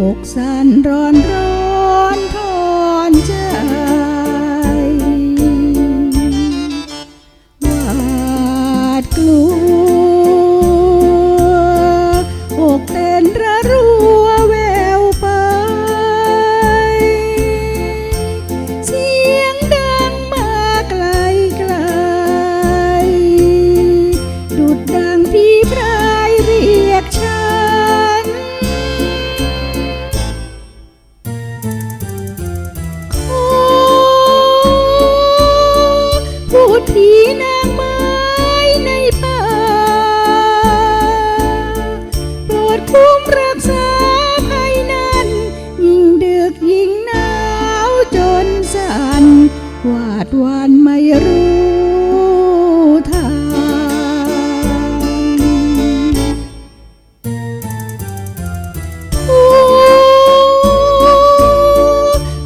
อกสั่นร้อนร้อนทอนใจ หวาดกลัว อกเต้นระรัว ดวานไม่รู้ทางโอ้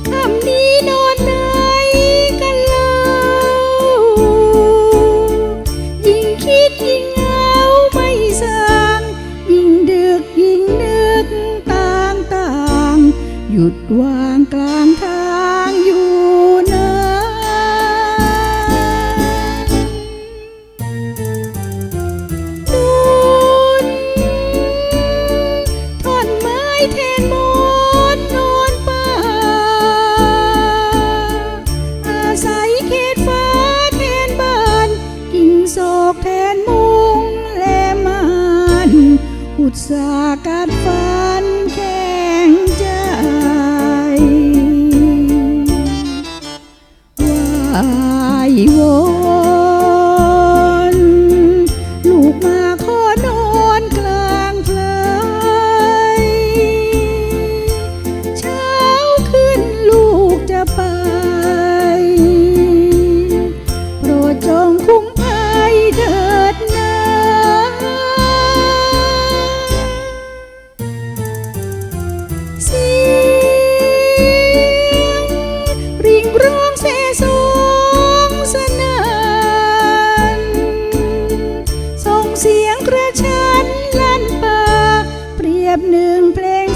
คำนี้นนไหกันเล่ายิ่งคิดยิ่งเอาไม่สาง ยิ่งดึกยิ่งนึกต่างต่างหยุดวางกลา ตสาการฟ้า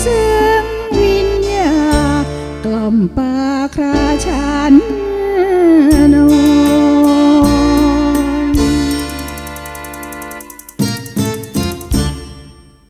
ซึ่งวิญญา กล่อมปาคราชัน